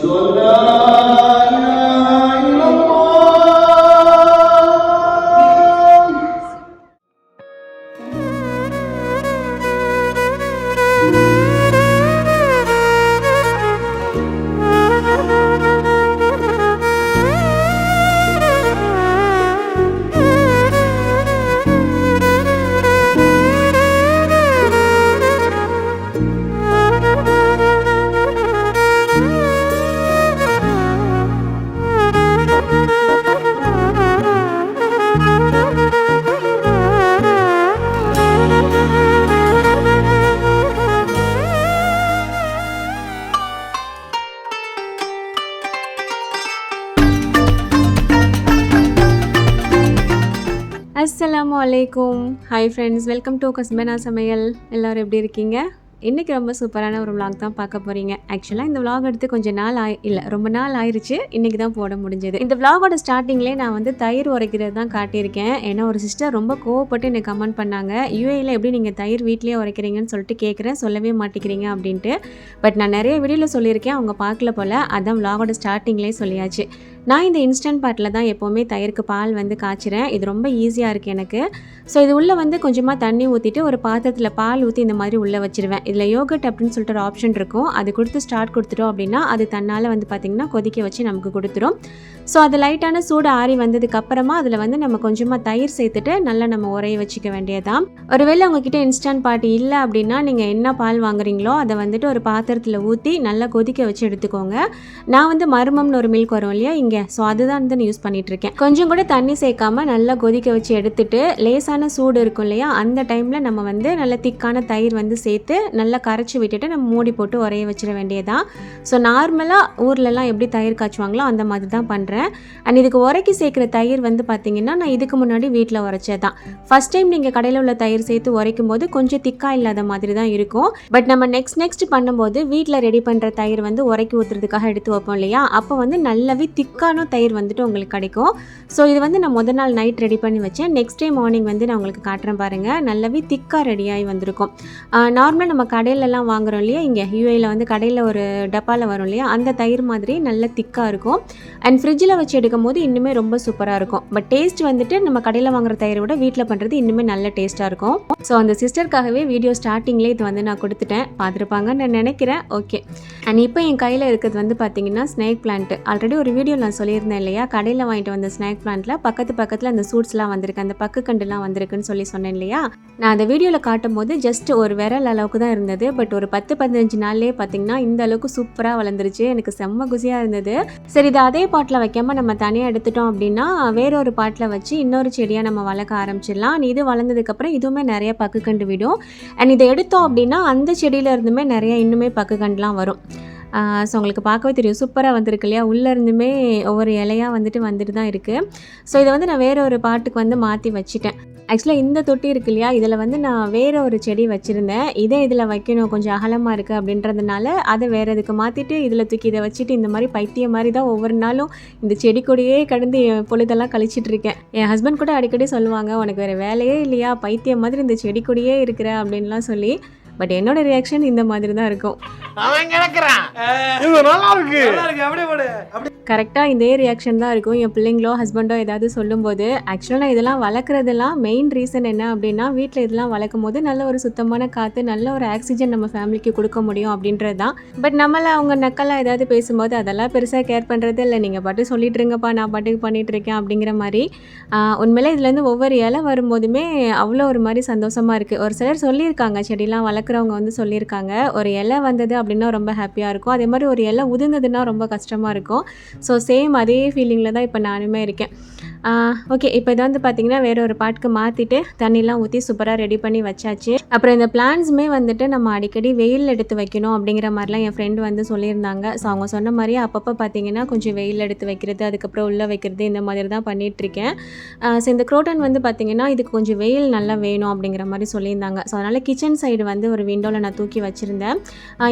Saludos அலைக்கும். Hi friends welcome to கஸ்மனா சமையல். எல்லோரும் எப்படி இருக்கீங்க? இன்றைக்கி ரொம்ப சூப்பரான ஒரு விளாக் தான் பார்க்க போகிறீங்க ஆக்சுவலாக இந்த விளாக் எடுத்து கொஞ்சம் நாள் ஆய் இல்லை ரொம்ப நாள் ஆயிடுச்சு இன்றைக்கி தான் போட முடிஞ்சது. இந்த விளாகோட ஸ்டார்டிங்லேயே நான் வந்து தயிர் உரைக்கிறது தான் காட்டியிருக்கேன். ஏன்னா ஒரு சிஸ்டர் ரொம்ப கோவப்பட்டு எனக்கு கமெண்ட் பண்ணாங்க. யூஏயில் எப்படி நீங்கள் தயிர் வீட்லேயே உரைக்கிறீங்கன்னு சொல்லிட்டு கேட்குறேன் சொல்லவே மாட்டேங்கிறீங்க அப்படின்ட்டு. பட் நான் நிறைய வீடியோவில் சொல்லியிருக்கேன். அவங்க பார்க்கல போல். அதான் விளாகோட ஸ்டார்டிங்லேயே சொல்லியாச்சு. நான் இந்த இன்ஸ்டன்ட் பாட்டில் தான் எப்போவுமே தயிருக்கு பால் வந்து காய்ச்சிறேன். இது ரொம்ப ஈஸியாக இருக்குது எனக்கு. ஸோ இது உள்ளே வந்து கொஞ்சமாக தண்ணி ஊற்றிட்டு ஒரு பாத்திரத்தில் பால் ஊற்றி இந்த மாதிரி உள்ளே வச்சிருவேன். இதில் யோகட் அப்படின்னு சொல்லிட்டு ஒரு ஆப்ஷன் இருக்கும். அது கொடுத்து ஸ்டார்ட் கொடுத்துட்டோம் அப்படின்னா அது தன்னால் வந்து பார்த்திங்கன்னா கொதிக்க வச்சு நமக்கு கொடுத்துரும். ஸோ அது லைட்டான சூடு ஆறி வந்ததுக்கப்புறமா அதில் வந்து நம்ம கொஞ்சமாக தயிர் சேர்த்துட்டு நல்லா நம்ம உரைய வச்சுக்க வேண்டியதான் ஒருவேளை உங்ககிட்ட இன்ஸ்டன்ட் பாட்டி இல்லை அப்படின்னா நீங்கள் என்ன பால் வாங்குறீங்களோ அதை வந்துட்டு ஒரு பாத்திரத்தில் ஊற்றி நல்லா கொதிக்க வச்சு எடுத்துக்கோங்க. நான் வந்து மருமம்னு ஒரு மில்க் வரும் இல்லையா? இங்கே ஸோ அதுதான் வந்து நான் யூஸ் பண்ணிட்டு இருக்கேன் கொஞ்சம் கூட தண்ணி சேர்க்காம நல்லா கொதிக்க வச்சு எடுத்துட்டு லேசான சூடு இருக்கும் இல்லையா? அந்த டைமில் நம்ம வந்து நல்லா திக்கான தயிர் வந்து சேர்த்து நல்லா கரைச்சி விட்டுட்டு நம்ம மூடி போட்டு உரைய வச்சிட வேண்டியதான் ஸோ நார்மலாக ஊர்லலாம் எப்படி தயிர் காய்ச்சுவாங்களோ அந்த மாதிரி தான் பண்ணுறேன் அண்ட் இதுக்கு உரைக்கி சேர்க்குற தயிர் வந்து பார்த்தீங்கன்னா நான் இதுக்கு முன்னாடி வீட்டில் உரைச்சது தான் ஃபஸ்ட் டைம் நீங்கள் கடையில் உள்ள தயிர் சேர்த்து உரைக்கும் போது கொஞ்சம் திக்காக இல்லாத மாதிரி தான் இருக்கும். பட் நம்ம நெக்ஸ்ட் நெக்ஸ்ட் பண்ணும்போது வீட்டில் ரெடி பண்ணுற தயிர் வந்து உரைக்கி ஊற்றுறதுக்காக எடுத்து வைப்போம் இல்லையா? அப்போ வந்து நல்லாவே திக்காக திக்கான தயிர் வந்துட்டு உங்களுக்கு கிடைக்கும். ஸோ இது வந்து நான் முதல் நாள் நைட் ரெடி பண்ணி வச்சேன். நெக்ஸ்ட் டே மார்னிங் வந்து நான் உங்களுக்கு காட்டுறேன் பாருங்கள் நல்லாவே திக்காக ரெடியாகி வந்திருக்கும். நார்மலாக நம்ம கடையிலலாம் வாங்குறோம் இல்லையா? இங்கே யூஏயில் வந்து கடையில் ஒரு டப்பாவில் வரும் இல்லையா? அந்த தயிர் மாதிரி நல்ல திக்காக இருக்கும். அண்ட் ஃப்ரிட்ஜில் வச்சு எடுக்கும் போது இன்னுமே ரொம்ப சூப்பராக இருக்கும். பட் டேஸ்ட் வந்துட்டு நம்ம கடையில் வாங்குற தயிரை விட வீட்டில் பண்ணுறது இன்னுமே நல்ல டேஸ்ட்டாக இருக்கும். ஸோ அந்த சிஸ்டருக்காகவே வீடியோ ஸ்டார்டிங்லேயே இது வந்து நான் கொடுத்துட்டேன். பார்த்துருப்பாங்கன்னு நான் நினைக்கிறேன். ஓகே அண்ட் இப்போ என் கையில் இருக்கிறது வந்து பார்த்தீங்கன்னா ஸ்னேக் பிளான்ட் ஆல்ரெடி ஒரு வீடியோ நான் சொல்லியிருந்தேன் இல்லையா? கடையில் வாங்கிட்டு வந்த ஸ்நாக் பிளான்ட்டில் பக்கத்து பக்கத்தில் அந்த சூட்ஸ்லாம் வந்திருக்கு அந்த பக்கு கண்டுலாம் வந்திருக்குன்னு சொல்லி சொன்னேன் இல்லையா? நான் அந்த வீடியோவில் காட்டும் போது ஜஸ்ட் ஒரு விரல் அளவுக்கு தான் இருந்தது. பட் ஒரு பத்து பதினஞ்சு நாள்லேயே பார்த்தீங்கன்னா இந்த அளவுக்கு சூப்பராக வளர்ந்துருச்சு. எனக்கு செம்ம குசியாக இருந்தது. சரி இது அதே பாட்டில் வைக்காமல் நம்ம தனியாக எடுத்துட்டோம் அப்படின்னா வேறொரு பாட்டில் வச்சு இன்னொரு செடியாக நம்ம வளர்க்க ஆரம்பிச்சிடலாம். இது வளர்ந்ததுக்கப்புறம் இதுவுமே நிறைய பக்கு கண்டு விடும். அண்ட் இதை எடுத்தோம் அப்படின்னா அந்த செடியில இருந்துமே நிறைய இன்னுமே பக்கு கண்டுலாம் வரும். ஸோ உங்களுக்கு பார்க்கவே தெரியும். சூப்பராக வந்திருக்கு இல்லையா? உள்ளே இருந்துமே ஒவ்வொரு இலையாக வந்துட்டு வந்துட்டு தான் இருக்குது ஸோ இதை வந்து நான் வேற ஒரு பாட்டுக்கு வந்து மாற்றி வச்சிட்டேன். ஆக்சுவலாக இந்த தொட்டி இருக்கு இல்லையா? இதில் வந்து நான் வேறு ஒரு செடி வச்சுருந்தேன். இதே இதில் வைக்கணும். கொஞ்சம் அகலமாக இருக்குது அப்படின்றதுனால அதை வேறு இதுக்கு மாற்றிட்டு இதில் தூக்கி இதை வச்சுட்டு இந்த மாதிரி பைத்தியம் மாதிரி தான் ஒவ்வொரு நாளும் இந்த செடி கொடியே கடந்து என் பொழுதெல்லாம் கழிச்சிட்டு இருக்கேன். என் ஹஸ்பண்ட் கூட அடிக்கடி சொல்லுவாங்க உனக்கு வேறு வேலையே இல்லையா? பைத்தியம் மாதிரி இந்த செடி கொடியே இருக்கிற அப்படின்லாம் சொல்லி. பட் என்னோட ரியாக்ஷன் இந்த மாதிரி தான் இருக்கும். அவன் கிடக்குறான். இது நல்லா இருக்கு நல்லா இருக்கு அப்படியே போடு. அப்படியே. கரெக்டாக இதே ரியாக்ஷன் தான் இருக்கும். என் பிள்ளைங்களோ ஹஸ்பண்டோ ஏதாவது சொல்லும்போது ஆக்சுவலாக நான் இதெல்லாம் வளர்க்குறதெல்லாம் மெயின் ரீசன் என்ன அப்படின்னா வீட்டில் இதெல்லாம் வளர்க்கும் போது நல்ல ஒரு சுத்தமான காற்று நல்ல ஒரு ஆக்சிஜன் நம்ம ஃபேமிலிக்கு கொடுக்க முடியும் அப்படின்றது தான் பட் நம்மள அவங்க நக்கலாக ஏதாவது பேசும்போது அதெல்லாம் பெருசாக கேர் பண்ணுறது இல்லை. நீங்கள் பாட்டு சொல்லிட்டு இருங்கப்பா. நான் பாட்டுக்கு பண்ணிட்டு இருக்கேன். அப்படிங்கிற மாதிரி உண்மையிலே இதுலேருந்து ஒவ்வொரு இலை வரும்போதுமே அவ்வளோ ஒரு மாதிரி சந்தோஷமாக இருக்குது ஒரு சிலர் சொல்லியிருக்காங்க செடிலாம் வளர்க்குறவங்க வந்து சொல்லியிருக்காங்க. ஒரு இலை வந்தது அப்படின்னா ரொம்ப ஹாப்பியாக இருக்கும். அதே மாதிரி ஒரு இலை உதிர்ந்ததுன்னா ரொம்ப கஷ்டமாக இருக்கும். ஸோ சேம் அதே ஃபீலிங்கில் தான் இப்போ நானுமே இருக்கேன். ஓகே இப்போ இது வந்து பார்த்தீங்கன்னா வேற ஒரு பாட்டுக்கு மாற்றிட்டு தண்ணிலாம் ஊற்றி சூப்பராக ரெடி பண்ணி வச்சாச்சு. அப்புறம் இந்த பிளான்ஸுமே வந்துட்டு நம்ம அடிக்கடி வெயில் எடுத்து வைக்கணும் அப்படிங்கிற மாதிரிலாம் என் ஃப்ரெண்டு வந்து சொல்லியிருந்தாங்க. ஸோ அவங்க சொன்ன மாதிரி அப்பப்போ பார்த்தீங்கன்னா கொஞ்சம் வெயில் எடுத்து வைக்கிறது அதுக்கப்புறம் உள்ளே வைக்கிறது இந்த மாதிரி தான் பண்ணிகிட்ருக்கேன் ஸோ இந்த குரோட்டன் வந்து பார்த்தீங்கன்னா இதுக்கு கொஞ்சம் வெயில் நல்லா வேணும் அப்படிங்கிற மாதிரி சொல்லியிருந்தாங்க. ஸோ அதனால் கிச்சன் சைடு வந்து ஒரு விண்டோவில் நான் தூக்கி வச்சுருந்தேன்.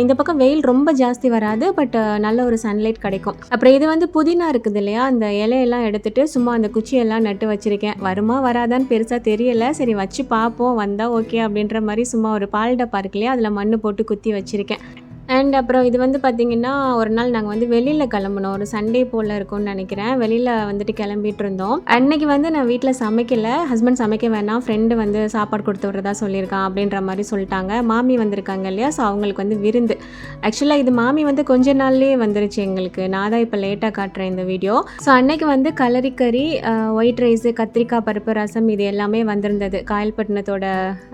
இந்த பக்கம் வெயில் ரொம்ப ஜாஸ்தி வராது பட் நல்ல ஒரு சன்லைட் கிடைக்கும். அப்புறம் இது வந்து புதினா இருக்குது இல்லையா அந்த இலையெல்லாம் எடுத்துகிட்டு சும்மா அந்த குச்சியெல்லாம் நட்டு வச்சுருக்கேன். வருமா வராதான்னு பெருசாக தெரியலை. சரி வச்சு பார்ப்போம். வந்தால் ஓகே அப்படின்ற மாதிரி சும்மா ஒரு பால் டப்பா இருக்கு இல்லையா? அதில் மண் போட்டு குத்தி வச்சுருக்கேன். அண்ட் அப்புறம் இது வந்து பார்த்திங்கன்னா ஒரு நாள் நாங்கள் வந்து வெளியில் கிளம்புனோம். ஒரு சண்டே போல் இருக்கும்னு நினைக்கிறேன். வெளியில் வந்துட்டு கிளம்பிட்டு இருந்தோம் அன்னைக்கு வந்து நான் வீட்டில் சமைக்கலை. ஹஸ்பண்ட் சமைக்க வேணாம். ஃப்ரெண்டு வந்து சாப்பாடு கொடுத்து விட்றதா சொல்லியிருக்கான் அப்படின்ற மாதிரி சொல்லிட்டாங்க. மாமி வந்திருக்காங்க இல்லையா? ஸோ அவங்களுக்கு வந்து விருந்து. ஆக்சுவலாக இது மாமி வந்து கொஞ்ச நாள்லேயே வந்துருச்சு எங்களுக்கு. நான் தான் இப்போ லேட்டாக காட்டுறேன் இந்த வீடியோ ஸோ அன்னைக்கு வந்து கலரிக்கறி ஒயிட் ரைஸு கத்திரிக்காய் பருப்பு ரசம் இது எல்லாமே வந்திருந்தது. காயல்பட்டினத்தோட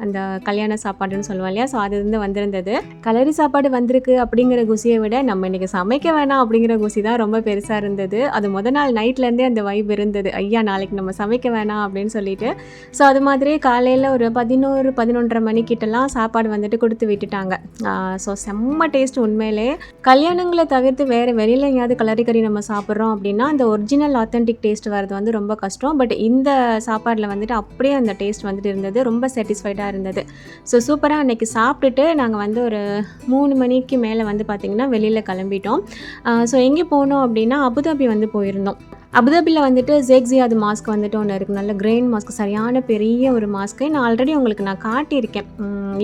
அந்த கல்யாண சாப்பாடுன்னு சொல்லுவோம் இல்லையா? ஸோ அது வந்து வந்திருந்தது. கலரி சாப்பாடு இருக்குது அப்படிங்கிற குசியை விட நம்ம இன்றைக்கி சமைக்க வேணாம் அப்படிங்கிற குசி தான் ரொம்ப பெருசாக இருந்தது. அது முத நாள் நைட்லேருந்தே அந்த வைப் இருந்தது. ஐயா நாளைக்கு நம்ம சமைக்க வேணாம் அப்படின்னு சொல்லிட்டு. ஸோ அது மாதிரி காலையில் ஒரு பதினோரு பதினொன்றரை மணிக்கிட்டலாம் சாப்பாடு வந்துட்டு கொடுத்து விட்டுட்டாங்க. ஸோ செம்ம டேஸ்ட் உண்மையிலே. கல்யாணங்களை தவிர்த்து வேறு வெளியில் எங்கேயாவது கலரி கறி நம்ம சாப்பிட்றோம் அப்படின்னா அந்த ஒரிஜினல் ஆத்தென்டிக் டேஸ்ட் வர்றது வந்து ரொம்ப கஷ்டம். பட் இந்த சாப்பாடில் வந்துட்டு அப்படியே அந்த டேஸ்ட் வந்துட்டு இருந்தது. ரொம்ப சாட்டிஸ்ஃபைடாக இருந்தது. ஸோ சூப்பராக அன்றைக்கி சாப்பிட்டுட்டு நாங்கள் வந்து ஒரு மூணு மணி மணிக்கு மேலே வந்து பார்த்திங்கன்னா வெளியில் கிளம்பிட்டோம். ஸோ எங்கே போனோம் அப்படின்னா அபுதாபி வந்து போயிருந்தோம். அபுதாபியில் வந்துட்டு ஜேக்ஸியாது மாஸ்க் வந்துட்டு ஒன்று இருக்குது நல்ல கிரெயின் மாஸ்க் சரியான பெரிய ஒரு மாஸ்க்கு நான் ஆல்ரெடி உங்களுக்கு நான் காட்டியிருக்கேன்.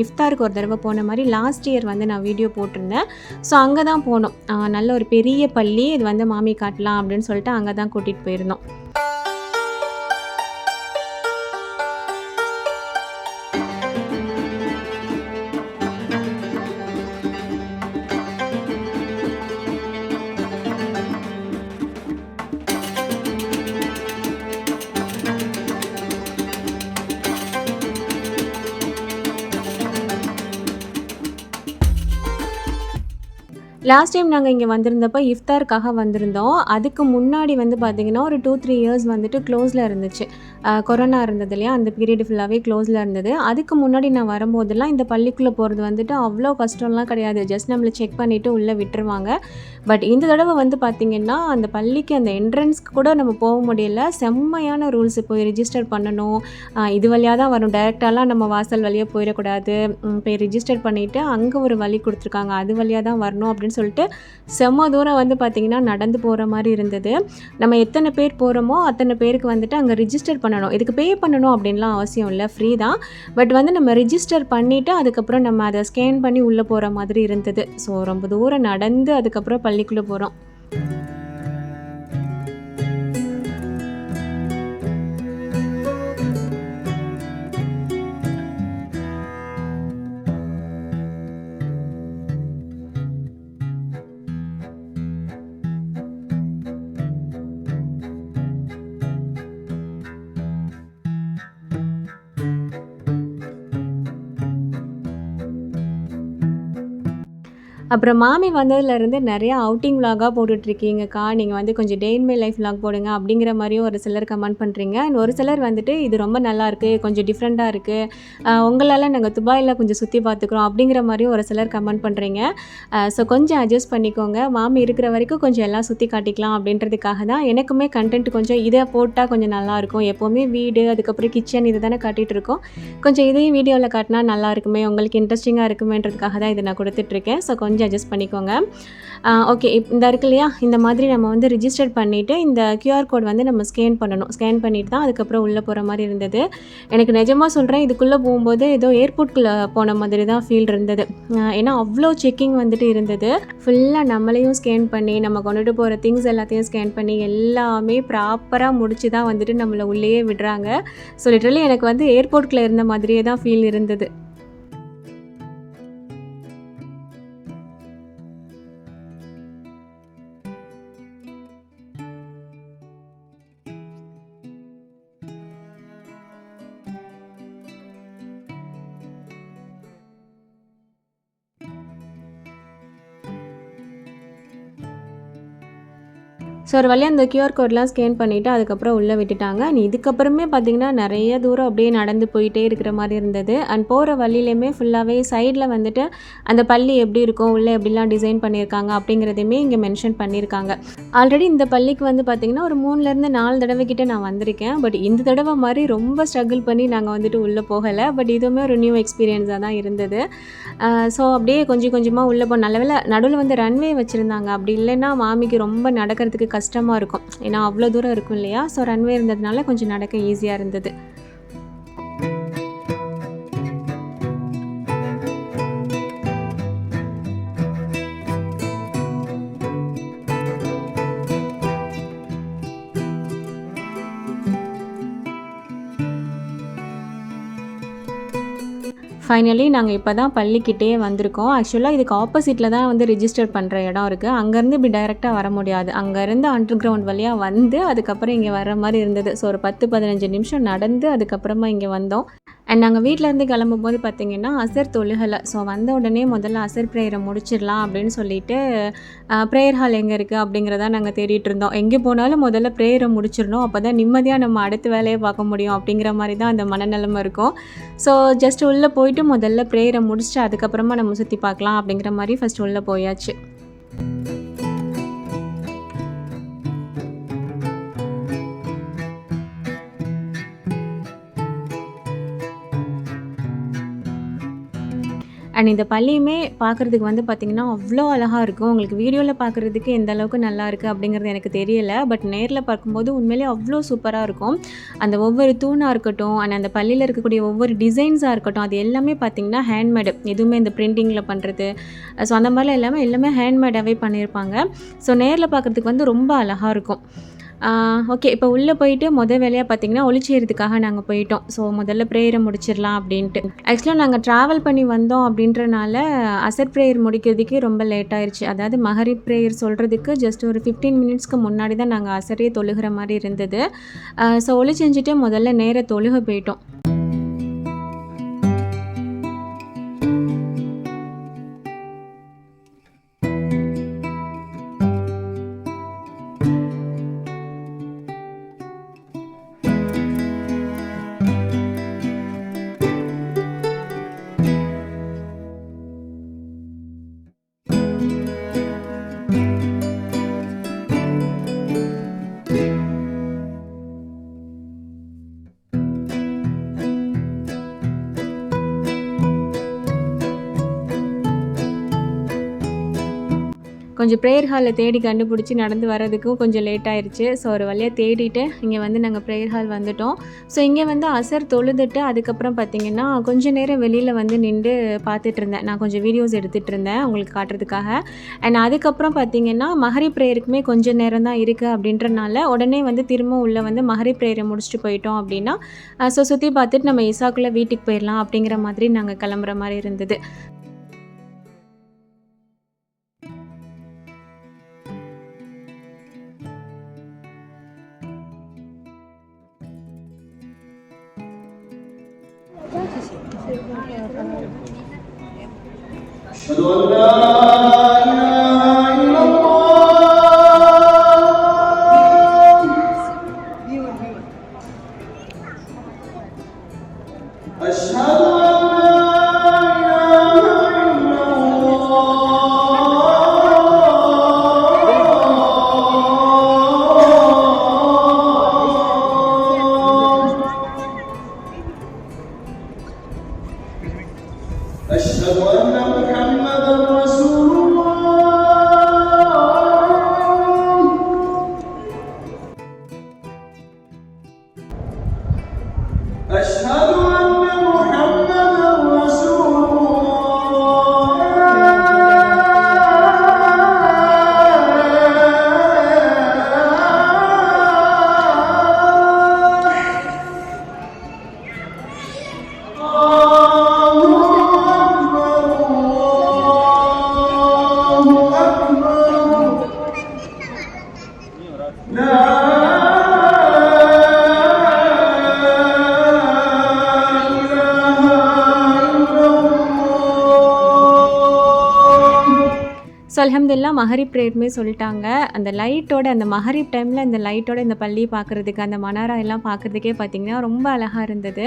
இஃப்தாருக்கு ஒரு தடவை போன மாதிரி லாஸ்ட் இயர் வந்து நான் வீடியோ போட்டிருந்தேன். ஸோ அங்கே தான் போனோம் நல்ல ஒரு பெரிய பள்ளி. இது வந்து மாமி காட்டலாம் அப்படின்னு சொல்லிட்டு அங்கே தான் கூட்டிகிட்டு போயிருந்தோம். லாஸ்ட் டைம் நாங்கள் இங்கே வந்திருந்தப்போ இஃப்தாருக்காக வந்திருந்தோம். அதுக்கு முன்னாடி வந்து பார்த்திங்கன்னா ஒரு டூ த்ரீ இயர்ஸ் வந்துட்டு க்ளோஸில் இருந்துச்சு. கொரோனா இருந்தது இல்லையா? அந்த பீரியட் ஃபுல்லாகவே க்ளோஸில் இருந்தது. அதுக்கு முன்னாடி நான் வரும்போதெல்லாம் இந்த பள்ளிக்குள்ளே போகிறது வந்துட்டு அவ்வளோ கஷ்டம்லாம் கிடையாது. ஜஸ்ட் நம்மளை செக் பண்ணிவிட்டு உள்ளே விட்டுருவாங்க. பட் இந்த தடவை வந்து பார்த்திங்கன்னா அந்த பள்ளிக்கு அந்த என்ட்ரன்ஸ்க்கு கூட நம்ம போக முடியல. செம்மையான ரூல்ஸ் போய் ரிஜிஸ்டர் பண்ணணும். இது வழியாக தான் வரும். டைரெக்டாலாம் நம்ம வாசல் வழியாக போயிடக்கூடாது. போய் ரிஜிஸ்டர் பண்ணிவிட்டு அங்கே ஒரு வழி கொடுத்துருக்காங்க. அது வழியாக தான் வரணும் அப்படின்னு சொல்லிட்டு செம்ம தூரம் வந்து பார்த்திங்கன்னா நடந்து போகிற மாதிரி இருந்தது. நம்ம எத்தனை பேர் போகிறோமோ அத்தனை பேருக்கு வந்துட்டு அங்கே ரிஜிஸ்டர் பண்ணணும். இதுக்கு பே பண்ணணும் அப்படின்லாம் அவசியம் இல்லை. ஃப்ரீ தான். பட் வந்து நம்ம ரிஜிஸ்டர் பண்ணிவிட்டு அதுக்கப்புறம் நம்ம அதை ஸ்கேன் பண்ணி உள்ளே போகிற மாதிரி இருந்தது. ஸோ ரொம்ப தூரம் நடந்து அதுக்கப்புறம் பள்ளி பள்ளிக்குள்ளே போகிறோம் அப்புறம் மாமி வந்ததுலேருந்து நிறைய அவுட்டிங் விலாகாக போட்டுட்ருக்கீங்கக்கா நீங்கள் வந்து கொஞ்சம் day in my life vlog போடுங்க அப்படிங்கிற மாதிரியும் ஒரு சிலர் கமெண்ட் பண்ணுறீங்க அண்ட் ஒரு சிலர் வந்துட்டு இது ரொம்ப நல்லா இருக்குது கொஞ்சம் டிஃப்ரெண்ட்டாக இருக்குது உங்களால் நாங்கள் துபாயில் கொஞ்சம் சுற்றி பார்த்துக்குறோம் அப்படிங்கிற மாதிரியும் ஒரு சிலர் கமெண்ட் பண்ணுறீங்க ஸோ கொஞ்சம் அட்ஜஸ்ட் பண்ணிக்கோங்க. மாமி இருக்கிற வரைக்கும் கொஞ்சம் எல்லாம் சுற்றி காட்டிக்கலாம் அப்படின்றதுக்காக தான் எனக்குமே கண்டென்ட் கொஞ்சம் இதை போட்டால் கொஞ்சம் நல்லாயிருக்கும் எப்போவுமே வீடு அதுக்கப்புறம் கிச்சன் இதை தானே காட்டிகிட்ருக்கோம் கொஞ்சம் இதையும் வீடியோவில் காட்டினா நல்லா இருக்குமே உங்களுக்கு இன்ட்ரெஸ்டிங்காக இருக்குமேன்றதுக்காக தான் இதை நான் கொடுத்துட்ருக்கேன். ஸோ கொஞ்சம் அட்ஜஸ்ட் பண்ணிக்கோங்க. ஓகே இந்த இருக்கு இல்லையா? இந்த மாதிரி நம்ம வந்து ரிஜிஸ்டர் பண்ணிவிட்டு இந்த கியூஆர் கோட் வந்து நம்ம ஸ்கேன் பண்ணணும். ஸ்கேன் பண்ணிட்டு தான் அதுக்கப்புறம் உள்ளே போகிற மாதிரி இருந்தது. எனக்கு நிஜமாக சொல்கிறேன் இதுக்குள்ளே போகும்போது ஏதோ ஏர்போர்ட்குள்ளே போன மாதிரி தான் ஃபீல் இருந்தது. ஏன்னா அவ்வளோ செக்கிங் வந்துட்டு இருந்தது. ஃபுல்லாக நம்மளையும் ஸ்கேன் பண்ணி நம்ம கொண்டுட்டு போகிற திங்ஸ் எல்லாத்தையும் ஸ்கேன் பண்ணி எல்லாமே ப்ராப்பராக முடிச்சு தான் வந்துட்டு நம்மளை உள்ளேயே விடுறாங்க. ஸோ லிட்டரலி எனக்கு வந்து ஏர்போர்ட்டில் இருந்த மாதிரியே தான் ஃபீல் இருந்தது. ஸோ ஒரு வழியாக அந்த கியூஆர் கோட்லாம் ஸ்கேன் பண்ணிவிட்டு அதுக்கப்புறம் உள்ளே விட்டுட்டாங்க. அண்ட் இதுக்கப்புறமே பார்த்தீங்கன்னா நிறைய தூரம் அப்படியே நடந்து போயிட்டே இருக்கிற மாதிரி இருந்தது. அண்ட் போகிற வழியிலையுமே ஃபுல்லாகவே சைடில் வந்துட்டு அந்த பள்ளி எப்படி இருக்கும் உள்ளே எப்படிலாம் டிசைன் பண்ணியிருக்காங்க அப்படிங்கிறதையுமே இங்கே மென்ஷன் பண்ணியிருக்காங்க. ஆல்ரெடி இந்த பள்ளிக்கு வந்து பார்த்திங்கன்னா ஒரு மூணுலேருந்து நாலு தடவை கிட்டே நான் வந்திருக்கேன். பட் இந்த தடவை மாதிரி ரொம்ப ஸ்ட்ரகிள் பண்ணி நாங்கள் வந்துட்டு உள்ளே போகலை. பட் இதுவுமே ஒரு நியூ எக்ஸ்பீரியன்ஸாக தான் இருந்தது. ஸோ அப்படியே கொஞ்சம் கொஞ்சமாக உள்ளே போ நல்ல வேலை நடுவில் வந்து ரன்வே வச்சுருந்தாங்க. அப்படி இல்லைன்னா மாமிக்கு ரொம்ப நடக்கிறதுக்கு கஷ்டமாக இருக்கும். ஏன்னா அவ்வளோ தூரம் இருக்கும் இல்லையா? ஸோ ரன்வே இருந்ததுனால கொஞ்சம் நடக்க ஈஸியாக இருந்தது. ஃபைனலி நாங்கள் இப்போ தான் பள்ளிக்கிட்டே வந்திருக்கோம். ஆக்சுவலாக இதுக்கு ஆப்போசிட்டில் தான் வந்து ரிஜிஸ்டர் பண்ணுற இடம் இருக்குது அங்கேருந்து இப்படி டைரெக்டாக வர முடியாது. அங்கேருந்து அண்டர் கிரவுண்ட் வழியாக வந்து அதுக்கப்புறம் இங்கே வர மாதிரி இருந்தது. ஸோ ஒரு பத்து பதினஞ்சு நிமிஷம் நடந்து அதுக்கப்புறமா இங்கே வந்தோம். அண்ட் நாங்கள் வீட்டிலேருந்து கிளம்பும் போது பார்த்தீங்கன்னா அசர் தொழுகலை. ஸோ வந்த உடனே முதல்ல அசர் ப்ரேயரை முடிச்சிடலாம் அப்படின்னு சொல்லிட்டு ப்ரேயர் ஹால் எங்கே இருக்குது அப்படிங்கிறத நாங்கள் தேடிட்டு இருந்தோம். எங்கே போனாலும் முதல்ல ப்ரேயரை முடிச்சிடணும். அப்போ தான் நிம்மதியாக நம்ம அடுத்த வேலையை பார்க்க முடியும் அப்படிங்கிற மாதிரி தான் அந்த மனநிலைமை இருக்கும். ஸோ ஜஸ்ட் உள்ளே போயிட்டு முதல்ல ப்ரேயரை முடிச்சுட்டு அதுக்கப்புறமா நம்ம சுற்றி பார்க்கலாம் அப்படிங்கிற மாதிரி ஃபஸ்ட் உள்ளே போயாச்சு. அண்ட் இந்த பள்ளியுமே பார்க்குறதுக்கு வந்து பார்த்திங்கன்னா அவ்வளோ அழகாக இருக்கும். உங்களுக்கு வீடியோவில் பார்க்குறதுக்கு எந்த அளவுக்கு நல்லா இருக்குது அப்படிங்கிறது எனக்கு தெரியல. பட் நேரில் பார்க்கும்போது உண்மையிலேயே அவ்வளோ சூப்பராக இருக்கும். அந்த ஒவ்வொரு தூணாக இருக்கட்டும் அண்ட் அந்த பள்ளியில் இருக்கக்கூடிய ஒவ்வொரு டிசைன்ஸாக இருக்கட்டும் அது எல்லாமே பார்த்திங்கன்னா ஹேண்ட்மேடு எதுவுமே இந்த பிரிண்டிங்கில் பண்ணுறது ஸோ அந்த மாதிரிலாம் எல்லாமே எல்லாமே ஹேண்ட்மேடாகவே பண்ணியிருப்பாங்க. ஸோ நேரில் பார்க்குறதுக்கு வந்து ரொம்ப அழகாக இருக்கும். ஓகே இப்போ உள்ளே போயிட்டு மொதல் வேலையாக பார்த்தீங்கன்னா ஒளிச்சேறதுக்காக நாங்கள் போயிட்டோம். ஸோ முதல்ல ப்ரேயரை முடிச்சிடலாம் அப்படின்ட்டு. ஆக்சுவலாக நாங்கள் ட்ராவல் பண்ணி வந்தோம் அப்படின்றனால அசர் ப்ரேயர் முடிக்கிறதுக்கே ரொம்ப லேட் ஆயிடுச்சு அதாவது மஹரிப் ப்ரேயர் சொல்கிறதுக்கு ஜஸ்ட் ஒரு ஃபிஃப்டீன் மினிட்ஸ்க்கு முன்னாடி தான் நாங்கள் அசரே தொழுகிற மாதிரி இருந்தது. ஸோ ஒளி செஞ்சுட்டு முதல்ல நேர தொழுக போயிட்டோம். கொஞ்சம் ப்ரேயர் ஹாலில் தேடி கண்டுபிடிச்சி நடந்து வர்றதுக்கும் கொஞ்சம் லேட் ஆயிடுச்சு ஸோ ஒரு வழியாக தேடிட்டு இங்கே வந்து நாங்கள் ப்ரேயர் ஹால் வந்துட்டோம். ஸோ இங்கே வந்து அசர் தொழுதுட்டு அதுக்கப்புறம் பார்த்தீங்கன்னா கொஞ்சம் நேரம் வெளியில் வந்து நின்று பார்த்துட்டு இருந்தேன். நான் கொஞ்சம் வீடியோஸ் எடுத்துகிட்டு இருந்தேன் உங்களுக்கு காட்டுறதுக்காக. அண்ட் அதுக்கப்புறம் பார்த்தீங்கன்னா மஹரி ப்ரேயருக்குமே கொஞ்சம் நேரம் தான் இருக்குது அப்படின்றனால உடனே வந்து திரும்ப உள்ளே வந்து மஹரி ப்ரேயரை முடிச்சுட்டு போயிட்டோம் அப்படின்னா ஸோ சுற்றி பார்த்துட்டு நம்ம இசாக்குள்ளே வீட்டுக்கு போயிடலாம் அப்படிங்கிற மாதிரி நாங்கள் கிளம்புற மாதிரி இருந்தது. أشهد أن لا ஸோ மஹரிப் ப்ரேயருமே சொல்லிட்டாங்க. அந்த லைட்டோட அந்த மஹரிப் டைமில் அந்த லைட்டோட இந்த பள்ளி பார்க்குறதுக்கு அந்த மனாரா எல்லாம் பார்க்குறதுக்கே பார்த்திங்கன்னா ரொம்ப அழகாக இருந்தது.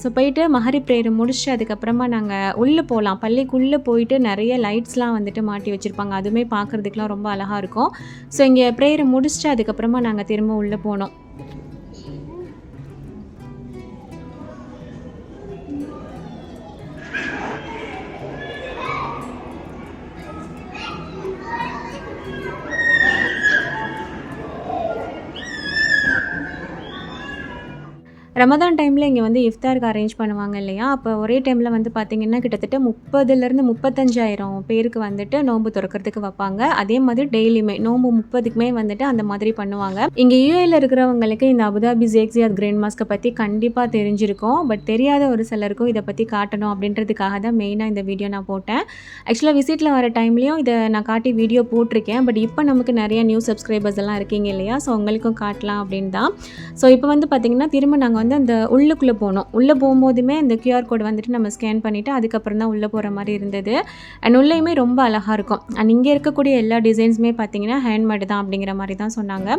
ஸோ போயிட்டு மஹரிப் ப்ரேயர் முடிச்சுட்டு அதுக்கப்புறமா நாங்கள் உள்ளே போகலாம் பள்ளிக்குள்ளே போயிட்டு நிறைய லைட்ஸ்லாம் வந்துட்டு மாட்டி வச்சுருப்பாங்க. அதுவுமே பார்க்குறதுக்குலாம் ரொம்ப அழகாக இருக்கும். ஸோ இங்கே ப்ரேயரை முடிச்சுட்டு அதுக்கப்புறமா நாங்கள் திரும்ப உள்ளே போனோம். ரமதான் டைமில் இங்கே வந்து இஃப்தாருக்கு அரேஞ்ச் பண்ணுவாங்க இல்லையா? அப்போ ஒரே டைமில் வந்து பார்த்திங்கன்னா கிட்டத்தட்ட முப்பதுலேருந்து முப்பத்தஞ்சாயிரம் பேருக்கு வந்துட்டு நோன்பு திறக்கிறதுக்கு வைப்பாங்க. அதே மாதிரி டெய்லியுமே நோன்பு முப்பதுக்குமே வந்துட்டு அந்த மாதிரி பண்ணுவாங்க. இங்கே யூஏல இருக்கிறவங்களுக்கு இந்த அபுதாபி ஜேக்ஸியாத் கிரேண்ட் மாஸ்க்கை பற்றி கண்டிப்பாக தெரிஞ்சிருக்கும். பட் தெரியாத ஒரு சிலருக்கும் இதை பற்றி காட்டணும் அப்படின்றதுக்காக தான் மெயினாக இந்த வீடியோ நான் போட்டேன். ஆக்சுவலாக விசிட்டில் வர டைம்லேயும் இதை நான் காட்டி வீடியோ போட்டிருக்கேன். பட் இப்போ நமக்கு நிறைய நியூ சப்ஸ்கிரைபர்ஸ் எல்லாம் இருக்கீங்க இல்லையா? ஸோ உங்களுக்கும் காட்டலாம் அப்படின்னு தான். ஸோ இப்போ வந்து பார்த்திங்கன்னா திரும்ப நாங்கள் வந்து அந்த உள்ளுக்குள்ளே போனோம். உள்ளே போகும்போதுமே இந்த QR கோட் வந்துட்டு நம்ம ஸ்கேன் பண்ணிவிட்டு அதுக்கப்புறம் தான் உள்ளே போகிற மாதிரி இருந்தது. அண்ட் உள்ளேயுமே ரொம்ப அழகாக இருக்கும். அண்ட் இங்கே இருக்கக்கூடிய எல்லா டிசைன்ஸுமே பார்த்தீங்கன்னா ஹேண்ட்மேடு தான் அப்படிங்கிற மாதிரி தான் சொன்னாங்க.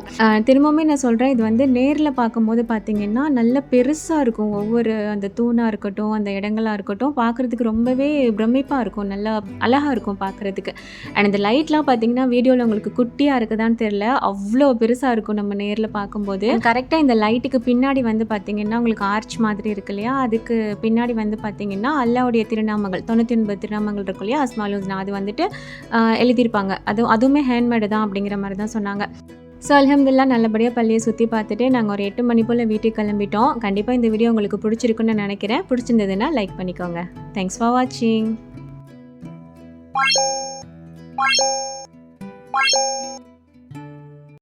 திரும்பவுமே நான் சொல்கிறேன் இது வந்து நேரில் பார்க்கும்போது பார்த்தீங்கன்னா நல்ல பெருசாக இருக்கும். ஒவ்வொரு அந்த தூணாக இருக்கட்டும் அந்த இடங்களாக இருக்கட்டும் பார்க்குறதுக்கு ரொம்பவே பிரமிப்பாக இருக்கும். நல்லா அழகாக இருக்கும் பார்க்குறதுக்கு. அண்ட் இந்த லைட்லாம் பார்த்தீங்கன்னா வீடியோவில் உங்களுக்கு குட்டியாக இருக்குதான்னு தெரியல. அவ்வளோ பெருசாக இருக்கும் நம்ம நேரில் பார்க்கும்போது. கரெக்டாக இந்த லைட்டுக்கு பின்னாடி வந்து பார்த்தீங்கன்னா உங்களுக்கு ஆர்ச் மாதிரி இருக்கு இல்லையா? அதுக்கு பின்னாடி வந்து பார்த்தீங்கன்னா அல்லாவுடைய திருநாமங்கள் தொண்ணூற்றி ஒன்பது திருநாமங்கள் இருக்கும் இல்லையா? அஸ்மால் அது வந்துட்டு எழுதியிருப்பாங்க. அது அதுவுமே ஹேண்ட்மேடு தான் அப்படிங்கிற மாதிரி தான் சொன்னாங்க. ஸோ அலமதுல்லா நல்லபடியாக பள்ளியை சுற்றி பார்த்துட்டு நாங்கள் ஒரு எட்டு மணி போல் வீட்டுக்கு கிளம்பிட்டோம். கண்டிப்பாக இந்த வீடியோ உங்களுக்கு பிடிச்சிருக்குன்னு நான் நினைக்கிறேன். பிடிச்சிருந்ததுன்னா லைக் பண்ணிக்கோங்க. தேங்க்ஸ் ஃபார் வாட்சிங்